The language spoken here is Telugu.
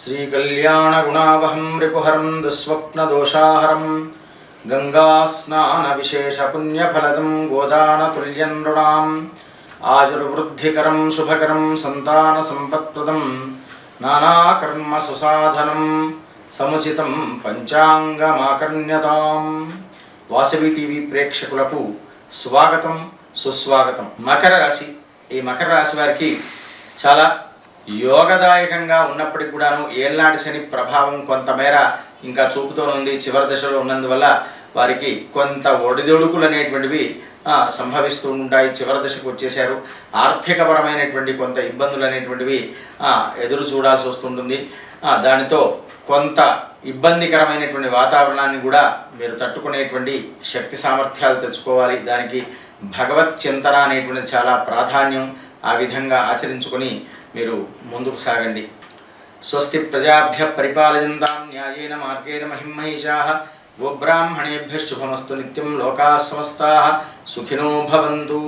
श्रीकल्याणगुणावहं रिपुहरं दुःस्वप्नदोषाहरं गङ्गास्नानविशेषपुण्यफलदं गोदानतुल्यं नृणाम् आयुर्वृद्धिकरं शुभकरं सन्तानसम्पत्प्रदं नानाकर्मसुसाधनं సముచితం పంచాంగమాకర్ణ్యతాం. వాసవి టీవీ ప్రేక్షకులకు స్వాగతం సుస్వాగతం. మకర రాశి. ఈ మకర రాశి వారికి చాలా యోగదాయకంగా ఉన్నప్పటికి కూడాను ఏళ్ళనాటి శని ప్రభావం కొంతమేర ఇంకా చూపుతూనే ఉంది. చివరి దశలో ఉన్నందువల్ల వారికి కొంత ఒడిదొడుకులు అనేటువంటివి సంభవిస్తూ ఉంటాయి. చివరి దశకు వచ్చేసారు ఆర్థికపరమైనటువంటి కొంత ఇబ్బందులు అనేటువంటివి ఎదురు చూడాల్సి వస్తుంటుంది. దానితో కొంత ఇబ్బందికరమైనటువంటి వాతావరణాన్ని కూడా మీరు తట్టుకునేటువంటి శక్తి సామర్థ్యాలు తెచ్చుకోవాలి. దానికి భగవత్ చింతన అనేటువంటిది చాలా ప్రాధాన్యం. ఆ విధంగా ఆచరించుకొని మీరు ముందుకు సాగండి. స్వస్తి ప్రజాభ్య పరిపాలయంతాం న్యాయేన మార్గేణ మహిమహిషా గోబ్రాహ్మణేభ్య శుభమస్తు నిత్యం లోకా సమస్తా సుఖినో భవంతు.